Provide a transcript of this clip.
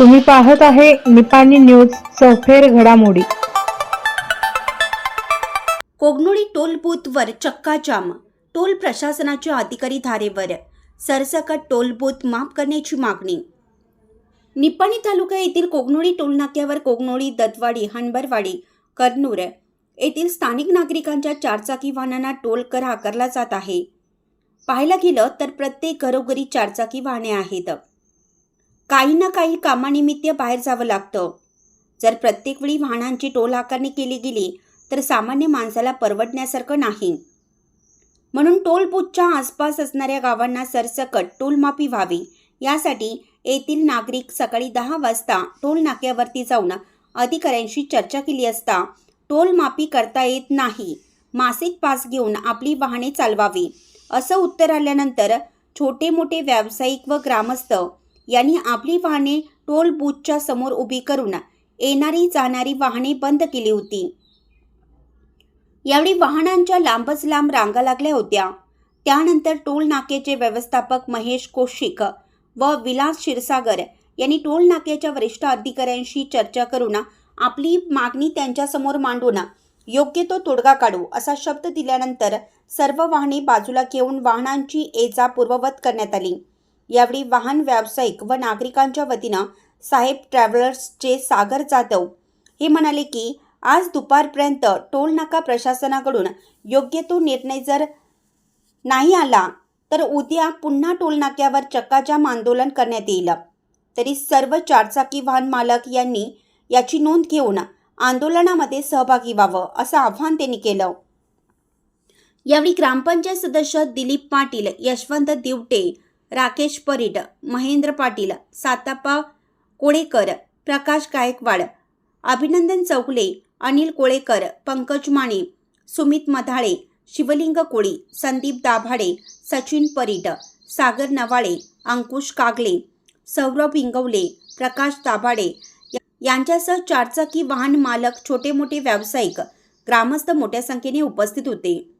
तुम्ही पाहत आहे निपाणी न्यूज चौफेर घडामोडी. कोगनोळी टोल बूथवर चक्काजाम टोल प्रशासनाच्या अधिकारी धारेवर सरसकट टोल बूथ माफ करण्याची मागणी. निपाणी तालुका येथील कोगनोळी टोल नाक्यावर कोगनोळी दत्तवाडी हणबरवाडी करनूर येथील स्थानिक नागरिकांच्या चारचाकी वाहनांना टोल कर आकारला जात आहे. पाहायला गेलं तर प्रत्येक घरोघरी चारचाकी वाहने आहेत. काही ना काही कामानिमित्त बाहेर जावं लागतं. जर प्रत्येक वेळी वाहनांची टोल आकारणी केली गेली तर सामान्य माणसाला परवडण्यासारखं नाही. म्हणून टोलबूथच्या आसपास असणाऱ्या गावांना सरसकट टोलमापी व्हावी. यासाठी येथील नागरिक सकाळी दहा वाजता टोल नाक्यावरती जाऊन अधिकाऱ्यांशी चर्चा केली असता टोल माफी करता येत नाही. मासिक पास घेऊन आपली वाहने चालवावी. असं उत्तर आल्यानंतर छोटे मोठे व्यावसायिक व ग्रामस्थ यांनी आपली वाहने टोल बूथच्या समोर उभी करून येणारी जाणारी वाहने बंद केली होती. यावेळी वाहनांच्या लांबच लांब रांगा लागल्या होत्या. त्यानंतर टोल नाक्याचे व्यवस्थापक महेश कोशिक व विलास क्षीरसागर यांनी टोल नाक्याच्या वरिष्ठ अधिकाऱ्यांशी चर्चा करून आपली मागणी त्यांच्यासमोर मांडून योग्य तो तोडगा काढू असा शब्द दिल्यानंतर सर्व वाहने बाजूला घेऊन वाहनांची एजा पूर्ववत करण्यात आली. यावेळी वाहन व्यावसायिक व नागरिकांच्या वतीनं साहेब ट्रॅव्हलर्सचे सागर जाधव हे म्हणाले की आज दुपारपर्यंत टोल नाका प्रशासनाकडून योग्य तो निर्णय जर नाही आला तर उद्या पुन्हा टोल नाक्यावर चक्काजाम आंदोलन करण्यात येईल. तरी सर्व चारचाकी वाहन मालक यांनी याची नोंद घेऊन आंदोलनामध्ये सहभागी व्हावं असं आव्हान त्यांनी केलं. यावेळी ग्रामपंचायत सदस्य दिलीप पाटील यशवंत दिवटे राकेश परीड महेंद्र पाटील सातापा कोळेकर प्रकाश गायकवाड अभिनंदन चौगले अनिल कोळेकर पंकज माने सुमित मधाळे शिवलिंग कोळी संदीप दाभाडे सचिन परीट सागर नवाळे अंकुश कागले सौरभ इंगवले प्रकाश दाभाडे या- यांच्यासह चारचाकी वाहन मालक छोटे मोठे व्यावसायिक ग्रामस्थ मोठ्या संख्येने उपस्थित होते.